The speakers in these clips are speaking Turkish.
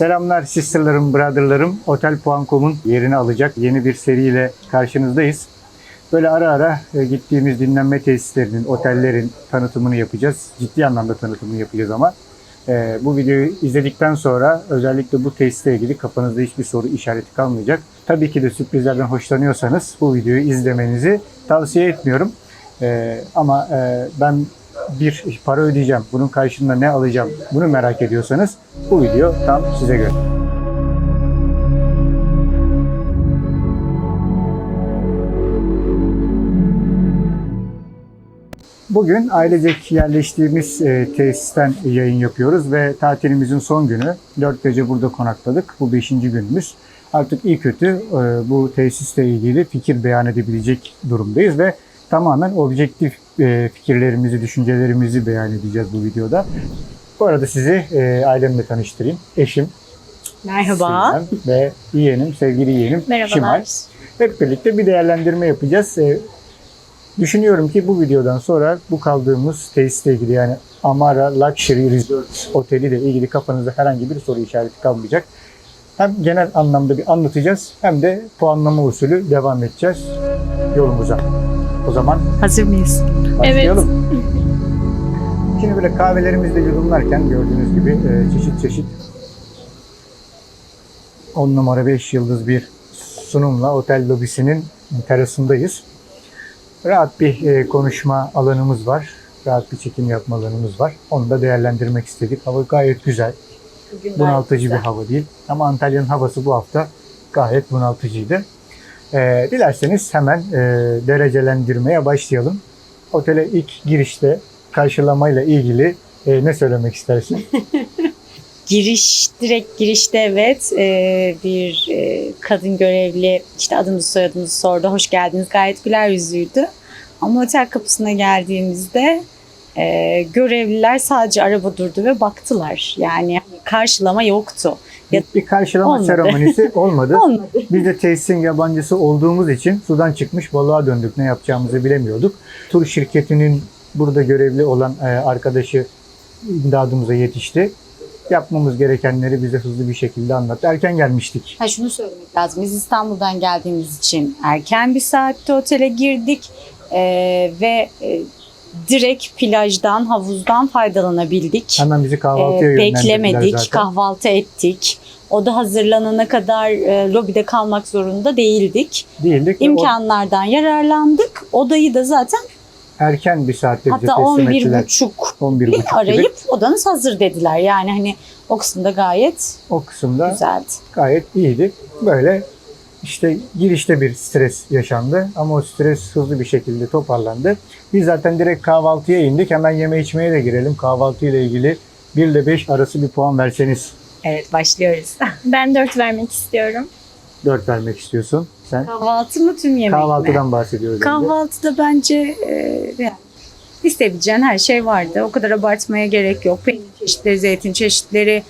Selamlar sisterlarım, brotherlarım. Otel.com'un yerini alacak yeni bir seriyle karşınızdayız. Böyle ara ara e, gittiğimiz dinlenme tesislerinin, otellerin tanıtımını yapacağız. Ciddi anlamda tanıtımını yapacağız ama e, bu videoyu izledikten sonra özellikle bu tesisle ilgili kafanızda hiçbir soru işareti kalmayacak. Tabii ki de sürprizlerden hoşlanıyorsanız bu videoyu izlemenizi tavsiye etmiyorum. E, ama ben bir para ödeyeceğim, bunun karşılığında ne alacağım bunu merak ediyorsanız bu video tam size göre. Bugün ailecek yerleştiğimiz e, tesisten yayın yapıyoruz ve tatilimizin son günü. 4 gece burada konakladık. Bu 5. günümüz. Artık iyi kötü e, bu tesisle ilgili fikir beyan edebilecek durumdayız ve tamamen objektif e, fikirlerimizi, düşüncelerimizi beyan edeceğiz bu videoda. Bu arada sizi e, ailemle tanıştırayım. Eşim Merhaba. Sinem ve yeğenim, sevgili yeğenim Şimal. Merhabalar. Hep birlikte bir değerlendirme yapacağız. Ee, düşünüyorum ki bu videodan sonra bu kaldığımız tesisle ilgili yani Amara Luxury Resort Oteli ile ilgili kafanızda herhangi bir soru işareti kalmayacak. Hem genel anlamda bir anlatacağız hem de puanlama usulü devam edeceğiz yolumuza. O zaman Hazır mıyız? başlayalım. Şimdi böyle kahvelerimizde yudumlarken gördüğünüz gibi e, çeşit çeşit 10 numara 5 yıldız bir sunumla otel lobisinin terasındayız. Rahat bir e, konuşma alanımız var. Rahat bir çekim yapma alanımız var. Onu da değerlendirmek istedik. Hava gayet güzel. Bunaltıcı bir hava değil. Ama Antalya'nın havası bu hafta gayet bunaltıcıydı. E, dilerseniz hemen e, derecelendirmeye başlayalım. Otele ilk girişte karşılamayla ilgili e, ne söylemek istersin? Giriş, direkt girişte evet e, bir e, kadın görevli işte adımızı soyadımızı sordu. Hoş geldiniz. Gayet güler yüzlüydü. Ama otel kapısına geldiğimizde e, görevliler sadece araba durdu ve baktılar. Yani karşılama yoktu. Ya- bir karşılama Olmadı. seremonisi olmadı. Olmadı. Biz de tesisin yabancısı olduğumuz için sudan çıkmış balığa döndük. Ne yapacağımızı bilemiyorduk. Tur şirketinin burada görevli olan e, arkadaşı imdadımıza yetişti. Yapmamız gerekenleri bize hızlı bir şekilde anlattı. Erken gelmiştik. Ha şunu söylemek lazım. Biz İstanbul'dan geldiğimiz için erken bir saatte otele girdik e, ve e, direkt plajdan, havuzdan faydalanabildik. Hemen bizi kahvaltıya Ee, yönlendirdiler beklemedik, zaten. kahvaltı ettik. O da hazırlanana kadar e, lobide kalmak zorunda değildik. Değildik. ve o İmkanlardan yararlandık. Odayı da zaten erken bir saatte bize hatta teslim 11 ettiler. buçuk 11 bir buçuk gibi. arayıp odanız hazır dediler. Yani hani o kısımda gayet O kısımda güzeldi. gayet iyiydi. Böyle işte girişte bir stres yaşandı ama o stres hızlı bir şekilde toparlandı. Biz zaten direkt kahvaltıya indik. Hemen yeme içmeye de girelim. Kahvaltı ile ilgili 1 ile 5 arası bir puan verseniz Evet başlıyoruz. Ben 4 vermek istiyorum. 4 vermek istiyorsun. Sen Kahvaltı mı tüm yemek mi? kahvaltıdan bahsediyoruz. önce. Kahvaltıda bence e, yani isteyebileceğin her şey vardı. O kadar abartmaya gerek yok. Peynir çeşitleri, zeytin çeşitleri,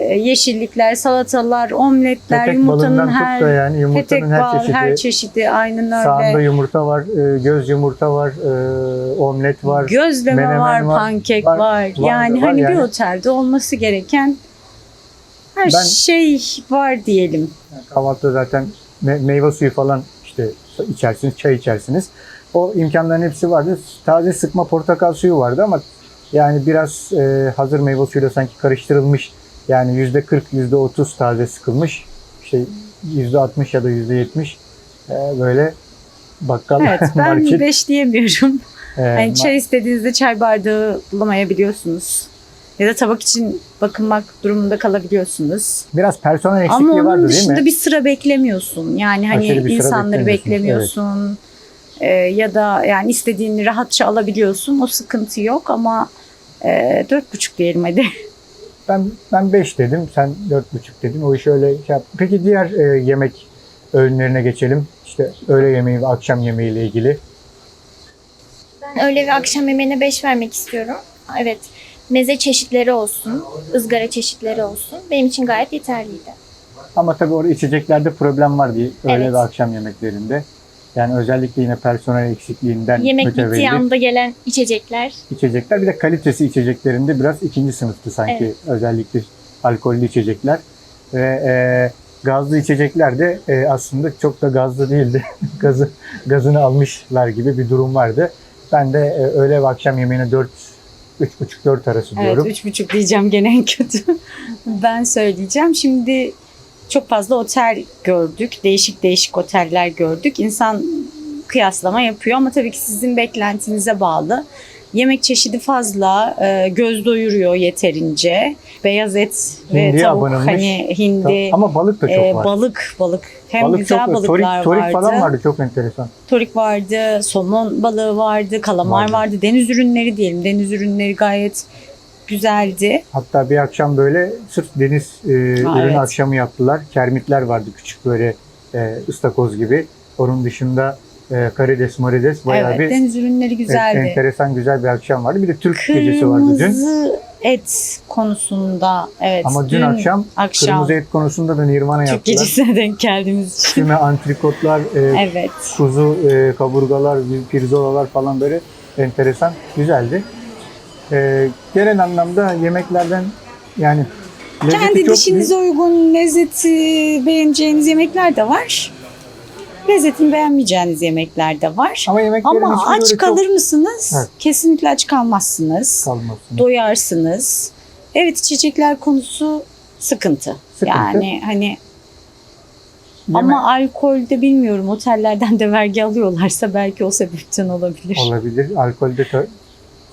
yeşillikler, salatalar, omletler, Petek yumurtanın her tut da yani yumurtanın petek her bal, çeşidi. her çeşidi aynen Sağında öyle. yumurta var, e, göz yumurta var, e, omlet var. Gözleme var, var, pankek var, var. var Yani var hani bir yani. otelde olması gereken her Ben- şey var diyelim. Kahvaltıda zaten me- meyve suyu falan işte içersiniz, çay içersiniz. O imkanların hepsi vardı. Taze sıkma portakal suyu vardı ama yani biraz e, hazır meyve suyuyla sanki karıştırılmış. Yani yüzde 40, yüzde 30 taze sıkılmış. İşte yüzde 60 ya da yüzde 70 e, böyle bakkal Evet ben market. beş diyemiyorum. e, Yani çay istediğinizde çay bardağı bulamayabiliyorsunuz. Ya da tabak için bakınmak durumunda kalabiliyorsunuz. biraz personel eksikliği Ama onun vardı değil dışında mi? bir sıra beklemiyorsun. Yani hani insanları beklemiyorsun, beklemiyorsun. Ee, ya da yani istediğini rahatça alabiliyorsun. O sıkıntı yok ama e, dört buçuk diyelim hadi. Ben ben 5 dedim, sen 4,5 dedin. O iş öyle şey yap- Peki diğer e, yemek öğünlerine geçelim. İşte öğle yemeği ve akşam yemeği ile ilgili. Ben öğle ve akşam yemeğine 5 vermek istiyorum. Evet. Meze çeşitleri olsun, ızgara çeşitleri olsun. Benim için gayet yeterliydi. Ama tabii orada içeceklerde problem var diye öğle Evet. ve akşam yemeklerinde. Yani özellikle yine personel eksikliğinden Yemek bittiği mütevellit anda gelen içecekler. içecekler. Bir de kalitesi içeceklerinde biraz ikinci sınıftı sanki. Evet. Özellikle alkollü içecekler ve e, gazlı içecekler de e, aslında çok da gazlı değildi. Gazı gazını almışlar gibi bir durum vardı. Ben de e, öğle ve akşam yemeğine 4 3,5-4 arası Evet, diyorum. üç buçuk diyeceğim gene en kötü. ben söyleyeceğim. Şimdi çok fazla otel gördük. Değişik değişik oteller gördük. İnsan kıyaslama yapıyor ama tabii ki sizin beklentinize bağlı. Yemek çeşidi fazla, e, göz doyuruyor yeterince. Beyaz et ve Hindiye tavuk abanılmış. hani hindi, Ama balık da çok e, var. balık, balık. Hem balık güzel çok balıklar Torik, torik vardı. falan vardı çok enteresan. Torik vardı, somon balığı vardı, kalamar Vardı. vardı. Deniz ürünleri diyelim. Deniz ürünleri gayet güzeldi. Hatta bir akşam böyle sırf deniz e, ürünü evet. akşamı yaptılar. Kermitler vardı küçük böyle e, ıstakoz gibi. Onun dışında e, karides, marides bayağı evet, bir deniz ürünleri e, güzeldi. enteresan güzel bir akşam vardı. Bir de Türk gecesi vardı dün. Kırmızı et konusunda evet. Ama dün, akşam, akşam kırmızı et konusunda da Nirvana Türk yaptılar. gecesine denk geldiğimiz için. Füme antrikotlar, e, evet. kuzu e, kaburgalar, pirzolalar falan böyle enteresan, güzeldi. E, genel anlamda yemeklerden yani Kendi çok dişinize uygun lezzeti beğeneceğiniz yemekler de var. Lezzetini beğenmeyeceğiniz yemekler de var. Ama yemeklerin Ama aç kalır mısınız? Evet. Kesinlikle aç kalmazsınız. çok kalmasın. Doyarsınız. Evet içecekler konusu sıkıntı. Sıkıntı. Yani hani Yeme- ama alkolde bilmiyorum otellerden de vergi alıyorlarsa belki o sebepten olabilir. olabilir. Alkolde ta-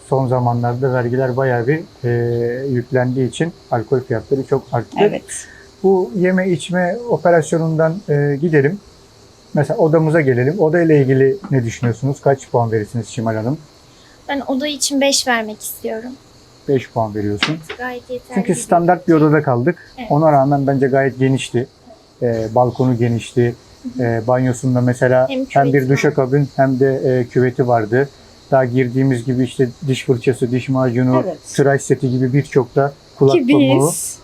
son zamanlarda vergiler bayağı bir e, yüklendiği için alkol fiyatları çok arttı. Evet. Bu yeme içme operasyonundan e, gidelim. Mesela odamıza gelelim. Oda ile ilgili ne düşünüyorsunuz? Kaç puan verirsiniz Şimal Hanım? Ben oda için 5 vermek istiyorum. 5 puan veriyorsun. Gayet yeterli. Çünkü standart bir odada kaldık. Evet. Ona rağmen bence gayet genişti. E, balkonu genişti. E, banyosunda mesela Hem hem, bir duşakabin hem de e, küveti vardı. Daha girdiğimiz gibi işte diş fırçası, diş macunu, Evet. tıraş seti gibi birçok da kulak Ki pamuğu biz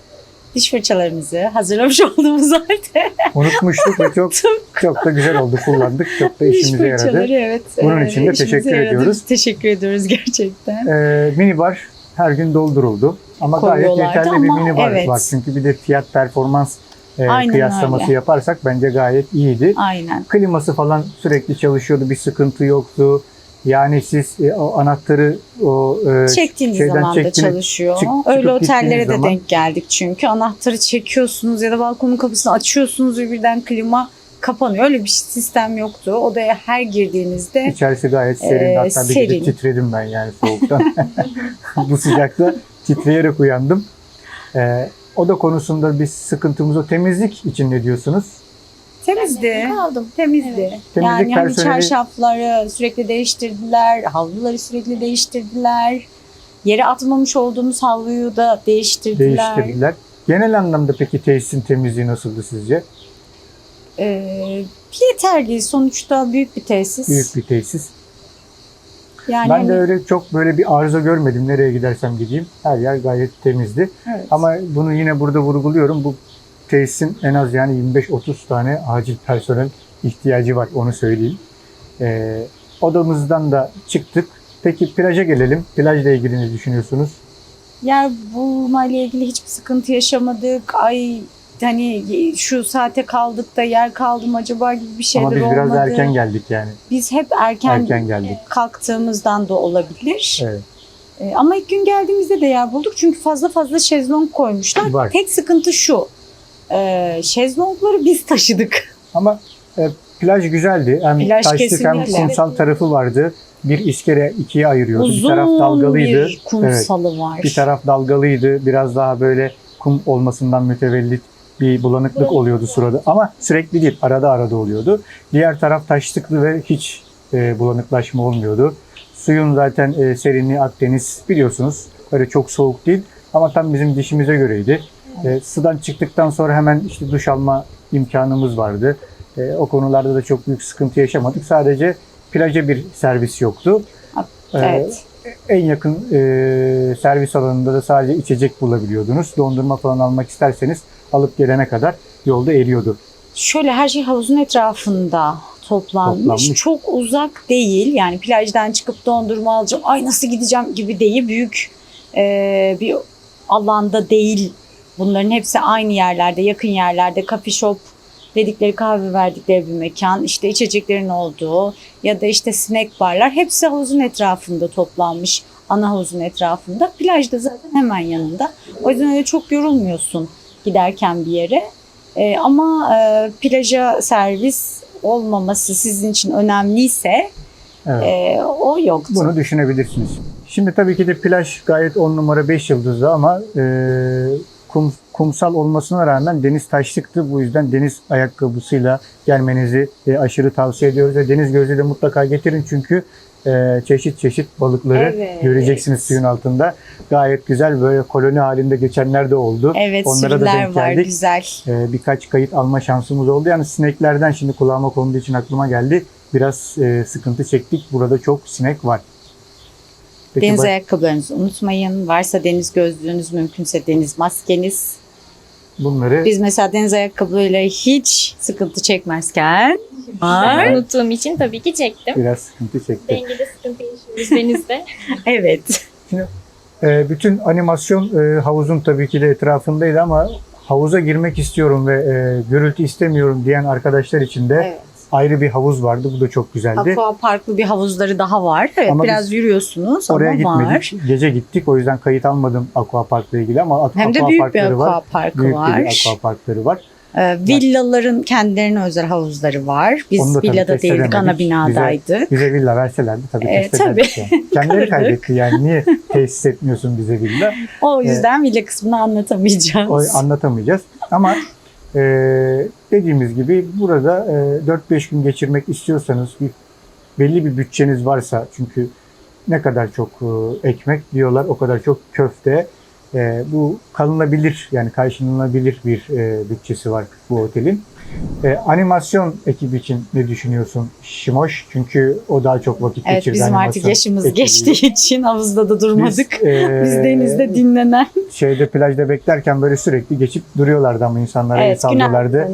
diş fırçalarımızı hazırlamış olduğumuz halde unutmuştuk ve çok çok da güzel oldu kullandık. Çok da diş işimize yaradı. fırçaları evet. Bunun e, için de işimize teşekkür yaradı. ediyoruz. Teşekkür ediyoruz gerçekten. Ee, minibar her gün dolduruldu. Ama gayet Koyuyorlardı yeterli bir ama minibar evet. var. Çünkü bir de fiyat performans e, Aynen kıyaslaması öyle. yaparsak bence gayet iyiydi. Aynen. Kliması falan sürekli çalışıyordu. Bir sıkıntı yoktu. Yani siz e, o anahtarı o e, Çektiğiniz şeyden zaman da çektiniz, çalışıyor. çık- çıkıp Öyle gittiğiniz otellere de zaman- denk geldik çünkü. Anahtarı çekiyorsunuz ya da balkonun kapısını açıyorsunuz ve birden klima kapanıyor. Öyle bir sistem yoktu. Odaya her girdiğinizde İçerisi gayet serin. Ee, Hatta bir serin. gece titredim ben yani soğuktan. Bu sıcakta titreyerek uyandım. Ee, oda konusunda bir sıkıntımız o. Temizlik için ne diyorsunuz? Temizdi. Kaldım. Temizdi. Evet. Temizlik yani hani personeli- çarşafları sürekli değiştirdiler, havluları sürekli değiştirdiler. Yere atmamış olduğumuz havluyu da değiştirdiler. Değiştirdiler. Genel anlamda peki tesisin temizliği nasıldı sizce? Ee, yeterli. Sonuçta büyük bir tesis. Büyük bir tesis. Yani ben de hani- öyle çok böyle bir arıza görmedim. Nereye gidersem gideyim. Her yer gayet temizdi. evet. Ama bunu yine burada vurguluyorum. Bu tesisin en az yani 25-30 tane acil personel ihtiyacı var. Onu söyleyeyim. Ee, odamızdan da çıktık. Peki plaja gelelim. Plajla ilgili ne düşünüyorsunuz? yer bulmayla ilgili hiçbir sıkıntı yaşamadık. Ay hani şu saate kaldık da yer kaldı mı acaba gibi bir şeyler Ama biz olmadı. biraz da erken geldik yani. Biz hep erken, Erken geldik. kalktığımızdan da olabilir. Evet. Ee, ama ilk gün geldiğimizde de yer bulduk çünkü fazla fazla şezlong koymuşlar. Var. Tek sıkıntı şu. Ee, şezlongları biz taşıdık. Ama e, plaj güzeldi. Hem Plaj taşlık hem kumsal tarafı vardı. Bir iskele ikiye ayırıyordu. Uzun bir taraf dalgalıydı. bir kumsalı var. Bir taraf dalgalıydı. Biraz daha böyle kum olmasından mütevellit bir bulanıklık oluyordu surada. Ama sürekli değil. Arada arada oluyordu. Diğer taraf taşlıklı ve hiç e, bulanıklaşma olmuyordu. Suyun zaten e, serinliği Akdeniz biliyorsunuz. Öyle çok soğuk değil. Ama tam bizim dişimize göreydi. E, sudan çıktıktan sonra hemen işte duş alma imkanımız vardı. E, o konularda da çok büyük sıkıntı yaşamadık. Sadece plaja bir servis yoktu. E, Evet. en yakın e, servis alanında da sadece içecek bulabiliyordunuz. Dondurma falan almak isterseniz alıp gelene kadar yolda eriyordu. Şöyle her şey havuzun etrafında toplanmış. Toplanmış. Çok uzak değil. Yani plajdan çıkıp dondurma alacağım. Ay nasıl gideceğim gibi değil. Büyük e, bir alanda değil Bunların hepsi aynı yerlerde, yakın yerlerde, coffee shop dedikleri kahve verdikleri bir mekan, işte içeceklerin olduğu ya da işte snack barlar hepsi havuzun etrafında toplanmış. Ana havuzun etrafında. Plaj da zaten hemen yanında. O yüzden öyle çok yorulmuyorsun giderken bir yere. Ee, ama e, plaja servis olmaması sizin için önemliyse Evet. e, o yoktu. Bunu düşünebilirsiniz. Şimdi tabii ki de plaj gayet 10 numara 5 yıldızlı ama e, kum, kumsal olmasına rağmen deniz taşlıktı. Bu yüzden deniz ayakkabısıyla gelmenizi e, aşırı tavsiye ediyoruz. Ve deniz gözlüğü de mutlaka getirin çünkü e, çeşit çeşit balıkları Evet. göreceksiniz suyun altında. Gayet güzel böyle koloni halinde geçenler de oldu. Evet Onlara da denk var geldik. güzel. E, birkaç kayıt alma şansımız oldu. Yani sineklerden şimdi kulağıma konduğu için aklıma geldi. Biraz e, sıkıntı çektik. Burada çok sinek var. Peki deniz baş- ayakkabılarınızı unutmayın. Varsa deniz gözlüğünüz mümkünse deniz maskeniz. bunları Biz mesela deniz ayakkabıyla hiç sıkıntı çekmezken var. Unuttuğum için tabii ki çektim. biraz sıkıntı çekti. Dengede sıkıntı yaşıyoruz denizde. Evet. E, bütün animasyon e, havuzun tabii ki de etrafındaydı ama havuza girmek istiyorum ve e, gürültü istemiyorum diyen arkadaşlar için de evet. Ayrı bir havuz vardı. Bu da çok güzeldi. Aqua parklı bir havuzları daha var. Evet Ama biraz yürüyorsunuz Oraya ama gitmedik. var. Gece gittik. O yüzden kayıt almadım aqua parkla ilgili ama aqua Hem de büyük bir aqua var. parkı Büyük var. bir aqua parkları var. Ee, villaların kendilerine özel havuzları var. Biz da tabii villada değildik, ana edemedik. binadaydık. Bize villa verselerdi tabii Evet, test ederdik. yani. Kendileri kaybetti yani. Niye tesis etmiyorsun bize villa? O yüzden villa kısmını anlatamayacağız. O anlatamayacağız. Ama e, dediğimiz gibi burada e, 4-5 gün geçirmek istiyorsanız bir belli bir bütçeniz varsa çünkü ne kadar çok e, ekmek diyorlar o kadar çok köfte. E, bu kalınabilir yani karşılanabilir bir e, bütçesi var bu otelin. E, animasyon ekibi için ne düşünüyorsun Şimoş? Çünkü o daha çok vakit Evet geçirdi bizim artık yaşımız ekibiyle. geçtiği için havuzda da durmadık. Biz, e, Biz denizde dinlenen. şeyde plajda beklerken böyle sürekli geçip duruyorlardı ama insanlara Evet sallıyorlardı.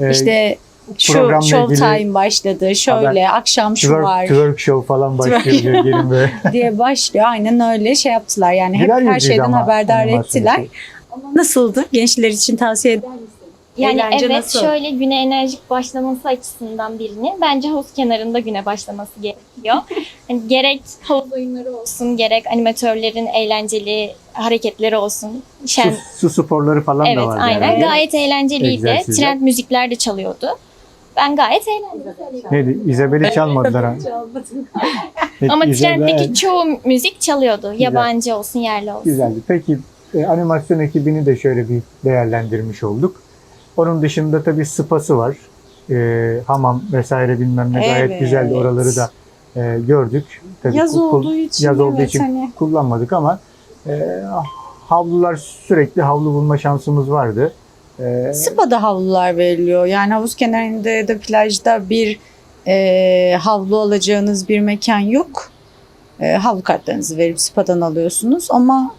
Ee, İşte şu Showtime ilgili başladı. Şöyle akşam şu twerk, var twerk show falan başlıyor diyor gelin böyle. diye başlıyor. Aynen öyle şey yaptılar. Yani hep Güler her şeyden ama haberdar ettiler. ekibi. Nasıldı? Gençler için tavsiye eder misin? Yani Eğlence evet nasıl? şöyle güne enerjik başlaması açısından birinin bence havuz kenarında güne başlaması gerekiyor. Hani gerek havuz oyunları olsun, gerek animatörlerin eğlenceli hareketleri olsun. Şen, Su, su sporları falan evet da vardı. aynen herhalde. gayet eğlenceliydi. Egzersizler. Trend müzikler de çalıyordu. Ben gayet eğlendim. Neydi? İzabel'i çalmadılar. ha. Ama İzabel- trenddeki çoğu müzik çalıyordu. Yabancı olsun, yerli olsun. Güzeldi. Peki e, animasyon ekibini de şöyle bir değerlendirmiş olduk. Onun dışında tabii spası var. E, hamam vesaire bilmem ne gayet Evet. güzeldi. Oraları da e, gördük. Tabii Yaz olduğu için yaz olduğu evet, için hani kullanmadık ama e, havlular sürekli havlu bulma şansımız vardı. E, Spa'da havlular veriliyor. Yani havuz kenarında ya da plajda bir e, havlu alacağınız bir mekan yok. E, havlu kartlarınızı verip Spa'dan alıyorsunuz ama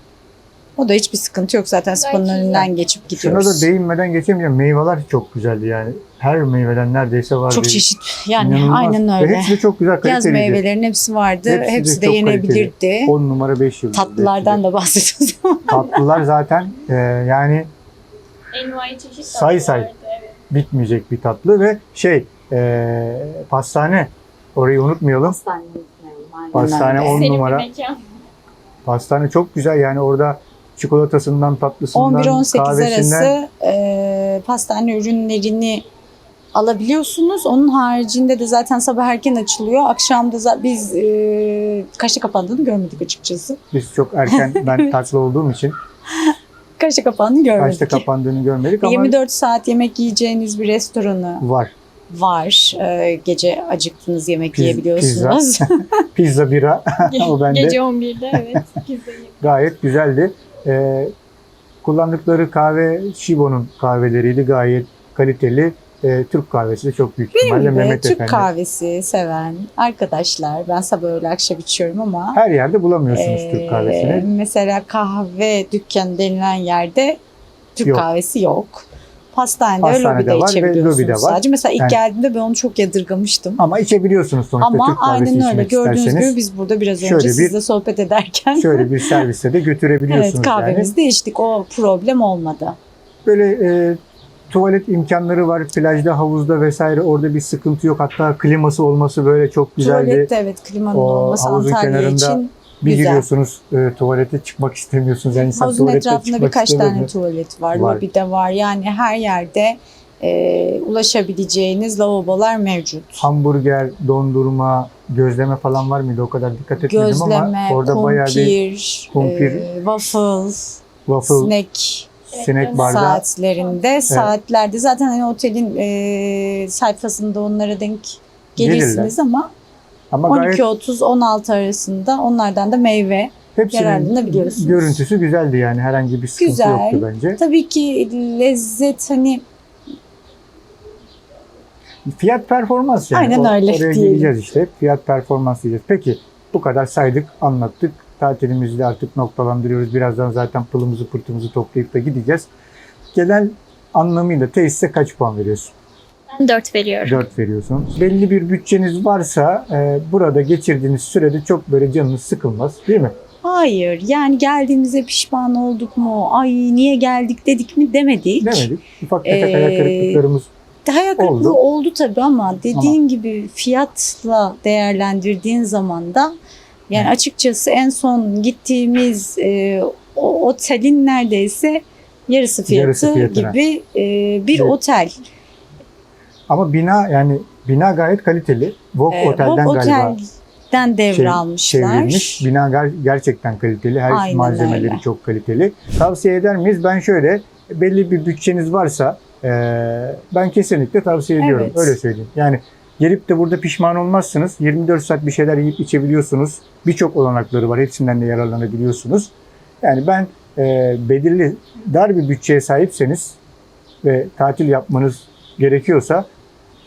o da hiçbir sıkıntı yok. Zaten Spa'nın güzel. önünden geçip Şuna gidiyoruz. da değinmeden geçemeyeceğim. Meyveler çok güzeldi yani. Her meyveden neredeyse vardı. Çok çeşit. Yani İnanılmaz. aynen Ve öyle. hepsi de çok güzel Yaz kaliteliydi. meyvelerin hepsi vardı. Hepsi Hepsi, de de, çok yenebilirdi. 10 numara 5 yıldız. Tatlılardan da bahsediyoruz. Tatlılar zaten e, yani Envai çeşit Say say. evet. bitmeyecek bir tatlı ve şey e, pastane orayı unutmayalım. Pastane öyle. on Senin bir numara. mekan. Pastane çok güzel yani orada çikolatasından tatlısından 11-18 kahvesinden arası e, pastane ürünlerini alabiliyorsunuz. Onun haricinde de zaten sabah erken açılıyor. Akşam da biz e, kaçta kapandığını görmedik açıkçası. biz çok erken ben tatlı olduğum için Kaçta kapandığını görmedik. kaçta kapandığını görmedik ama 24 saat yemek yiyeceğiniz bir restoranı var. var. E, gece acıktınız yemek Piz- yiyebiliyorsunuz. Pizza bira o bende. Gece 11'de evet. Pizza gayet güzeldi. Ee, kullandıkları kahve Shibo'nun kahveleriydi. Gayet kaliteli. Ee, Türk kahvesi de çok büyük ihtimalle Ve Mehmet Türk Efendi. kahvesi seven arkadaşlar. Ben sabah öğle akşam içiyorum ama Her yerde bulamıyorsunuz Ee, Türk kahvesini. Mesela kahve dükkanı denilen yerde Türk Yok. kahvesi yok. Pastanede, Pastanede lobide var ve içebiliyorsunuz lobide var. sadece. Mesela ilk Yani- geldiğimde ben onu çok yadırgamıştım. Ama içebiliyorsunuz sonuçta Ama Türk kahvesi aynen öyle. Gördüğünüz isterseniz. gibi biz burada biraz şöyle önce bir- sizle sohbet ederken Şöyle bir serviste de götürebiliyorsunuz evet kahvemizi de içtik. O problem olmadı. Böyle e, tuvalet imkanları var. Plajda, havuzda vesaire orada bir sıkıntı yok. Hatta kliması olması böyle çok güzeldi. Tuvalette evet klimanın O olması Antalya kenarında için bir güzel. giriyorsunuz e, tuvalete çıkmak istemiyorsunuz. Yani insan Havuzun etrafında birkaç tane tuvalet var, Var. lobi de var. Yani her yerde e, ulaşabileceğiniz lavabolar mevcut. Hamburger, dondurma, gözleme falan var mıydı? O kadar dikkat etmedim Gözleme, ama orada bayağı bir kumpir, kumpir, e, waffle, waffle, snack sinek barda saatlerinde, saatlerde zaten hani otelin e, sayfasında onlara denk gelirsiniz ama ama gayet 12.30-16 arasında onlardan da meyve. yararlanabiliyorsunuz. görüntüsü güzeldi yani. Herhangi bir sıkıntı Güzel. yoktu bence. Tabii ki lezzet hani Fiyat performans yani. Aynen öyle Oraya diyelim. geleceğiz işte. Fiyat performans diyeceğiz. Peki bu kadar saydık, anlattık. Tatilimizi de artık noktalandırıyoruz. Birazdan zaten pılımızı pırtımızı toplayıp da gideceğiz. Genel anlamıyla tesise kaç puan veriyorsun? Ben 4 veriyorum. 4 veriyorsun. Belli bir bütçeniz varsa e, burada geçirdiğiniz sürede çok böyle canınız sıkılmaz değil mi? hayır yani geldiğimize pişman olduk mu? Ay niye geldik dedik mi demedik. Demedik. Ufak tefek Ee, ayak kırıklıklarımız Hayal kırıklığı Oldu. oldu. tabii ama dediğin gibi fiyatla değerlendirdiğin zaman da yani açıkçası en son gittiğimiz e, o otelin neredeyse yarısı fiyatı Yarısı fiyatına. gibi e, bir Evet. otel. Ama bina yani bina gayet kaliteli. Vogue E, Otel'den o galiba otelden devralmışlar. çevrilmiş. Bina ger- gerçekten kaliteli. Her Aynen malzemeleri öyle. çok kaliteli. Tavsiye eder miyiz? Ben şöyle belli bir bütçeniz varsa eee, ben kesinlikle tavsiye ediyorum. Evet. Öyle söyleyeyim. Yani gelip de burada pişman olmazsınız. 24 saat bir şeyler yiyip içebiliyorsunuz. Birçok olanakları var. Hepsinden de yararlanabiliyorsunuz. Yani ben eee belirli dar bir bütçeye sahipseniz ve tatil yapmanız gerekiyorsa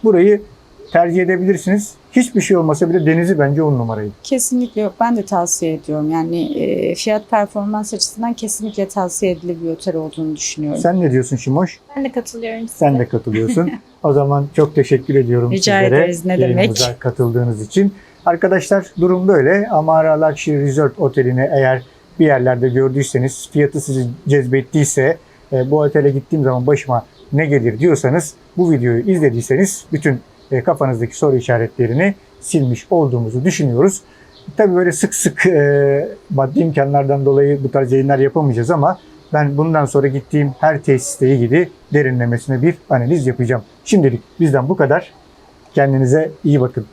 burayı tercih edebilirsiniz. Hiçbir şey olmasa bile denizi bence on numarayı. Kesinlikle yok. Ben de tavsiye ediyorum. Yani e, fiyat performans açısından kesinlikle tavsiye edilir bir otel olduğunu düşünüyorum. Sen ne diyorsun Şimoş? Ben de katılıyorum size. Sen de katılıyorsun. o zaman çok teşekkür ediyorum Rica sizlere. ederiz, ne demek. katıldığınız için. Arkadaşlar durum böyle. Amara Luxury Resort Oteli'ni eğer bir yerlerde gördüyseniz, fiyatı sizi cezbettiyse, e, bu otele gittiğim zaman başıma ne gelir diyorsanız, bu videoyu izlediyseniz bütün e, kafanızdaki soru işaretlerini silmiş olduğumuzu düşünüyoruz. Tabii böyle sık sık e, maddi imkanlardan dolayı bu tarz yayınlar yapamayacağız ama ben bundan sonra gittiğim her tesiste ilgili derinlemesine bir analiz yapacağım. Şimdilik bizden bu kadar. Kendinize iyi bakın.